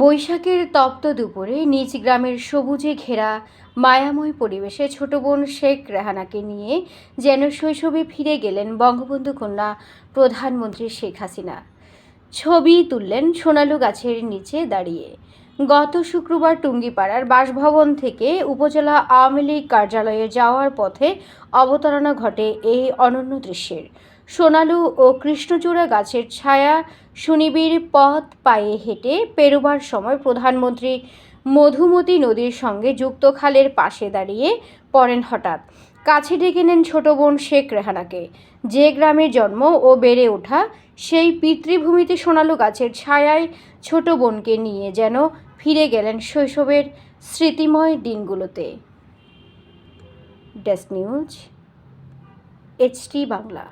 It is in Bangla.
বৈশাখের তপ্ত দুপুরে নিজ গ্রামের সবুজে ঘেরা মায়াময় পরিবেশে ছোট বোন শেখ রেহানাকে নিয়ে যেন শৈশবে ফিরে গেলেন বঙ্গবন্ধু কন্যা প্রধানমন্ত্রী শেখ হাসিনা। ছবি তুললেন সোনালু গাছের নিচে দাঁড়িয়ে। গত শুক্রবার টুঙ্গিপাড়ার বাসভবন থেকে উপজেলা আওয়ামী লীগ কার্যালয়ে যাওয়ার পথে অবতারণা ঘটে এই অনন্য দৃশ্যের। সোনালু ও কৃষ্ণচূড়া গাছের ছায়া সুনিবিড় পথ পায়ে হেঁটে পেরোবার সময় প্রধানমন্ত্রী মধুমতি নদীর সঙ্গে যুক্ত খালের পাশে দাঁড়িয়ে পড়েন হঠাৎ। কাছে ডেকে নেন ছোট বোন শেখ রেহানাকে। যে গ্রামে জন্ম ও বেড়ে ওঠা, সেই পিতৃভূমিতে সোনালু গাছের ছায়ায় ছোট বোনকে নিয়ে যেন ফিরে গেলেন শৈশবের স্মৃতিময় দিনগুলোতে। Desk news HT Bangla.